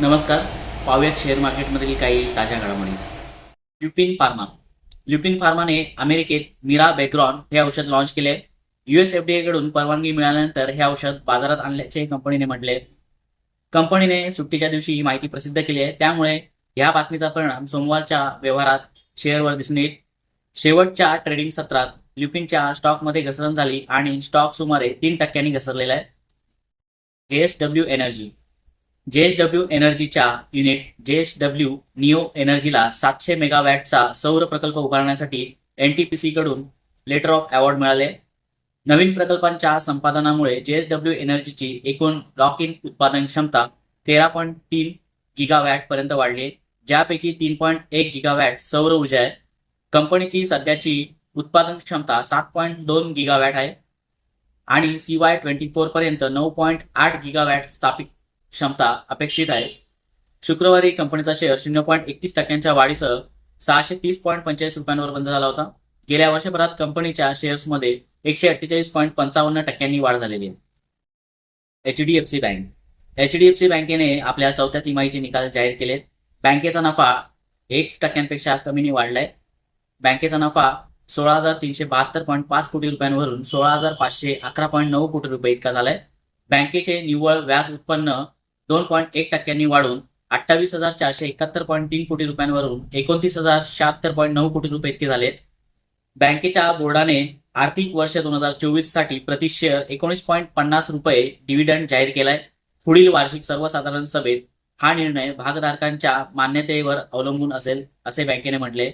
नमस्कार. पाहूयात शेअर मार्केटमधील काही ताज्या घडामोडी. ल्युपिन फार्मा. ल्युपिन फार्माने अमेरिकेत मिरा बेग्रॉन हे औषध लॉन्च केले. युएस एफडीए कडून परवानगी मिळाल्यानंतर हे औषध बाजारात आणल्याचे कंपनीने म्हटले. कंपनीने सुट्टीच्या दिवशी ही माहिती प्रसिद्ध केली आहे. त्यामुळे या बातमीचा परिणाम सोमवारच्या व्यवहारात शेअरवर दिसून येईल. शेवटच्या ट्रेडिंग सत्रात ल्युपिनच्या स्टॉकमध्ये घसरण झाली आणि स्टॉक सुमारे तीन टक्क्यांनी घसरलेला आहे. जेएसडब्ल्यू एनर्जी जेएसडब्ल्यू एनर्जीच्या युनिट जेएसडब्ल्यू निओ एनर्जीला सातशे मेगावॅटचा सौर प्रकल्प उभारण्यासाठी एनटीपीसी कडून लेटर ऑफ अवॉर्ड मिळाले. नवीन प्रकल्पांच्या संपादनामुळे जेएसडब्ल्यू एनर्जीची एकूण लॉक इन उत्पादन क्षमता तेरा पॉईंट तीन गिगावॅट पर्यंत वाढली ज्यापैकी तीन पॉईंट एक गिगावॅट सौर ऊर्जा आहे. कंपनीची सध्याची उत्पादन क्षमता सात पॉईंट दोन गिगावॅट आहे. आणि सी वाय ट्वेंटी फोर पर्यंत नऊ पॉईंट आठ गिगावॅट स्थापित क्षमता अपेक्षित आहे. शुक्रवारी कंपनीचा शेअर शून्य पॉईंट एकतीस टक्क्यांच्या वाढीसह सहाशे तीस पॉईंट पंचेचाळीस रुपयांवर बंद झाला होता. गेल्या वर्षभरात कंपनीच्या शेअर्समध्ये एकशे अठ्ठेचाळीस पॉईंट पंचावन्न टक्क्यांनी वाढ झालेली आहे. HDFC bank. एचडीएफसी बँकेने आपल्या चौथ्या तिमाहीचे निकाल जाहीर केलेत. बँकेचा नफा एक टक्क्यांपेक्षा कमीने वाढलाय. बँकेचा नफा सोळा हजार तीनशे बहात्तर पॉईंट पाच कोटी रुपयांवरून सोळा हजार पाचशे अकरा पॉईंट नऊ कोटी रुपये इतका झालाय. बँकेचे निव्वळ व्याज उत्पन्न दोन पॉईंट एक टक्क्यांनी वाढून अठ्ठावीस हजार चारशे एकाहत्तर पॉईंट तीन कोटी रुपयांवरून एकोणतीस हजार शहात्तर पॉईंट नऊ कोटी रुपये इतके झालेत. बँकेच्या बोर्डाने आर्थिक वर्ष दोन हजार चोवीससाठी प्रति शेअर एकोणीस पॉईंट पन्नास रुपये डिव्हिडंड जाहीर केलाय. पुढील वार्षिक सर्वसाधारण सभेत हा निर्णय भागधारकांच्या मान्यतेवर अवलंबून असेल असे बँकेने म्हटले.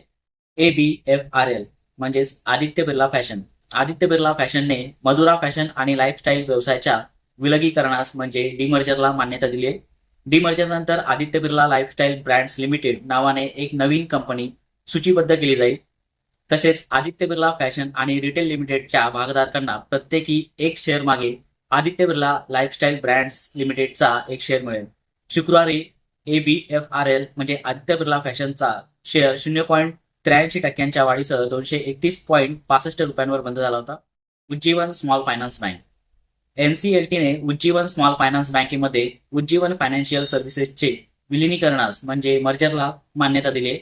A B F R L म्हणजेच आदित्य बिर्ला फॅशन. आदित्य बिर्ला फॅशनने मधुरा फॅशन आणि लाईफस्टाईल व्यवसायाच्या विलगीकरणास म्हणजे डिमर्जरला मान्यता दिली आहे. डिमर्जरनंतर Aditya Birla Lifestyle Brands Limited नावाने एक नवीन कंपनी सूचीबद्ध केली जाईल. तसेच आदित्य बिर्ला फॅशन आणि रिटेल लिमिटेडच्या भागधारकांना प्रत्येकी एक शेअर मागे आदित्य बिर्ला लाईफस्टाईल ब्रँड्स लिमिटेडचा एक शेअर मिळेल. शुक्रवारी A B F R L म्हणजे आदित्य बिर्ला फॅशनचा शेअर शून्य पॉईंट त्र्याऐंशी टक्क्यांच्या वाढीसह दोनशे एकतीस पॉईंट पासष्ट रुपयांवर बंद झाला होता. Ujjivan Small Finance Bank. एनसीएलटीने Ujjivan small finance बँकेमध्ये उज्जीवन फायनान्शियल सर्व्हिसेसचे विलिनीकरणास म्हणजे मर्जरला मान्यता दिली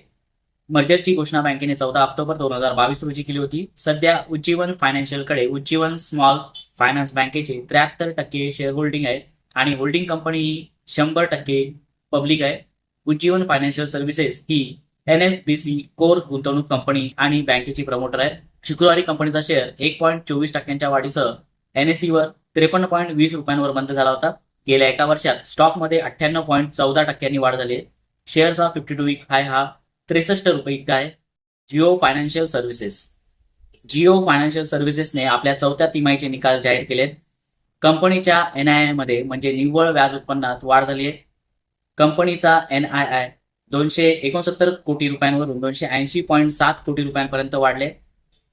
मर्जरची घोषणा बँकेने चौदा ऑक्टोबर दोन हजार बावीस रोजी केली होती. सध्या उज्जीवन फायनान्शियलकडे उज्जीवन स्मॉल फायनान्स बँकेचे त्र्याहत्तर टक्के शेअर होल्डिंग आहे आणि होल्डिंग कंपनी ही शंभर टक्के पब्लिक आहे. उज्जीवन फायनान्शियल सर्व्हिसेस ही N F B C core गुंतवणूक कंपनी आणि बँकेची प्रमोटर आहे. शुक्रवारी कंपनीचा शेअर एक पॉईंट चोवीस टक्क्यांच्या वाढीसह एनएसईवर त्रेपन्न पॉईंट वीस रुपयांवर बंद झाला होता. गेल्या एका वर्षात स्टॉकमध्ये अठ्ठ्याण्णव पॉईंट चौदा टक्क्यांनी वाढ झाली. आहे शेअरचा फिफ्टी टू वीक हाय हा त्रेसष्ट रुपये इतका आहे. Jio Financial Services. Jio Financial सर्व्हिसेसने आपल्या चौथ्या तिमाहीचे निकाल जाहीर केलेत. कंपनीच्या एन आय आयमध्ये म्हणजे निव्वळ व्याज उत्पन्नात वाढ झाली आहे. कंपनीचा एन आय आय दोनशे एकोणसत्तर कोटी रुपयांवरून दोनशे ऐंशी पॉईंट सात कोटी रुपयांपर्यंत वाढले.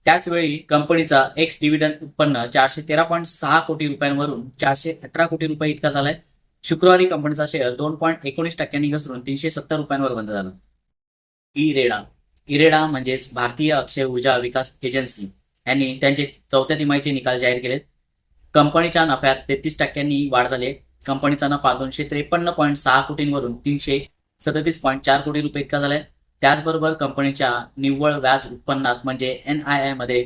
त्याचवेळी कंपनीचा एक्स डिव्हिडंड उत्पन्न चारशे तेरा पॉईंट सहा कोटी रुपयांवरून चारशे अठरा कोटी रुपये इतका झालाय. शुक्रवारी कंपनीचा शेअर दोन पॉईंट एकोणीस टक्क्यांनी घसरून तीनशे सत्तर रुपयांवर बंद झाला. इरेडा. इरेडा म्हणजेच भारतीय अक्षय ऊर्जा विकास एजन्सी यांनी त्यांचे चौथ्या तिमाहीचे निकाल जाहीर केलेत. कंपनीच्या नफ्यात तेहतीस टक्क्यांनी वाढ झाली आहे. कंपनीचा नफा दोनशे त्रेपन्न पॉईंट सहा कोटींवरून तीनशे सदतीस पॉईंट चार कोटी रुपये इतका झालाय. त्याचबरोबर कंपनीच्या निव्वळ व्याज उत्पन्नात म्हणजे एन आय आयमध्ये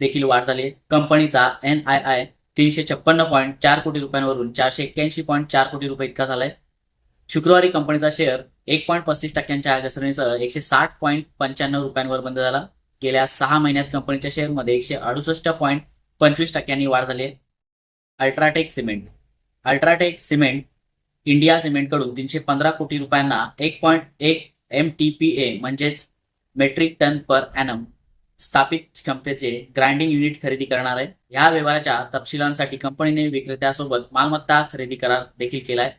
देखील वाढ झाली. कंपनीचा एन आय आय तीनशे छप्पन्न पॉईंट चार कोटी रुपयांवरून चारशे एक्क्याऐंशी पॉईंट चार कोटी रुपये इतका झालाय. शुक्रवारी कंपनीचा शेअर एक पॉईंट पस्तीस टक्क्यांच्या घसरणीसह एकशे साठ पॉईंट पंच्याण्णव रुपयांवर बंद झाला. गेल्या सहा महिन्यात कंपनीच्या शेअरमध्ये एकशे अडुसष्ट पॉईंट पंचवीस टक्क्यांनी वाढ झाली. आहे UltraTech Cement. UltraTech Cement India सिमेंटकडून तीनशे पंधरा कोटी रुपयांना एक पॉईंट एक एम टी पी ए म्हणजेच मेट्रिक टन पर ॲनम स्थापित क्षमतेचे ग्राइंडिंग युनिट खरेदी करणार आहे. या व्यवहाराच्या तपशिलांसाठी कंपनीने विक्रेत्यासोबत मालमत्ता खरेदी करार देखील केला आहे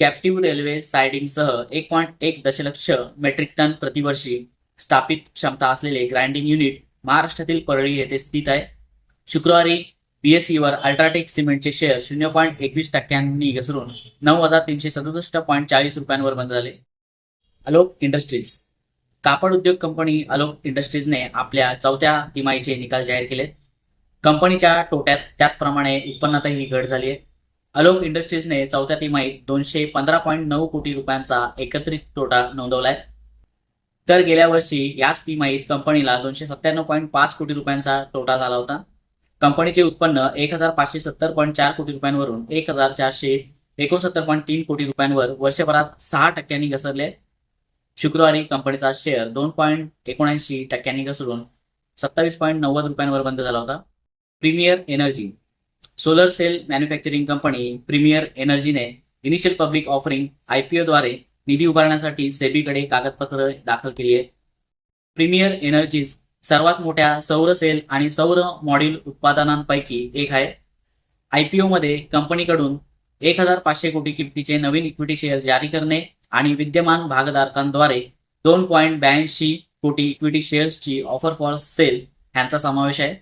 कॅप्टिव्ह रेल्वे सायडिंगसह एक पॉईंट एक दशलक्ष मेट्रिक टन प्रतिवर्षी स्थापित क्षमता असलेले ग्राइंडिंग युनिट महाराष्ट्रातील परळी येथे स्थित आहे. शुक्रवारी बीएसईवर अल्ट्राटेक सिमेंटचे शेअर शून्य पॉईंट एकवीस टक्क्यांनी घसरून नऊ हजार तीनशे सदुसष्ट पॉईंट चाळीस रुपयांवर बंद झाले. अलोक इंडस्ट्रीज. कापड उद्योग कंपनी अलोक इंडस्ट्रीजने आपल्या चौथ्या तिमाहीचे निकाल जाहीर केले. कंपनीच्या तोट्यात त्याचप्रमाणे उत्पन्नातही घट झाली आहे. अलोक इंडस्ट्रीजने चौथ्या तिमाहीत दोनशे पंधरा पॉईंट नऊ कोटी रुपयांचा एकत्रित तोटा नोंदवलाय तर गेल्या वर्षी याच तिमाहीत कंपनीला दोनशे सत्त्याण्णव पॉईंट पाच कोटी रुपयांचा तोटा झाला होता. कंपनीचे उत्पन्न एक हजार पाचशे सत्तर पॉईंट चार कोटी रुपयांवरून एक हजार चारशे एकोणसत्तर पॉईंट तीन कोटी रुपयांवर वर्षभरात सहा टक्क्यांनी घसरले शुक्रवारी कंपनीचा शेअर दोन पॉईंट एकोणऐंशी टक्क्यांनी घसरून सत्तावीस पॉईंट नव्वद रुपयांवर बंद झाला होता. Premier Energy solar cell manufacturing company Premier एनर्जीने initial public offering आयपीओद्वारे निधी उभारण्यासाठी सेबीकडे कागदपत्र दाखल केली आहे. प्रीमियर एनर्जीज सर्वात मोठ्या सौर सेल आणि सौर मॉड्यूल उत्पादनांपैकी एक आहे. आयपीओ मध्ये कंपनीकडून एक हजार पाचशे कोटी किमतीचे नवीन इक्विटी शेअर्स जारी करणे आणि विद्यमान भागधारकांद्वारे दोन पॉईंट ब्याऐंशी कोटी इक्विटी शेअर्सची ऑफर फॉर सेल यांचा समावेश आहे.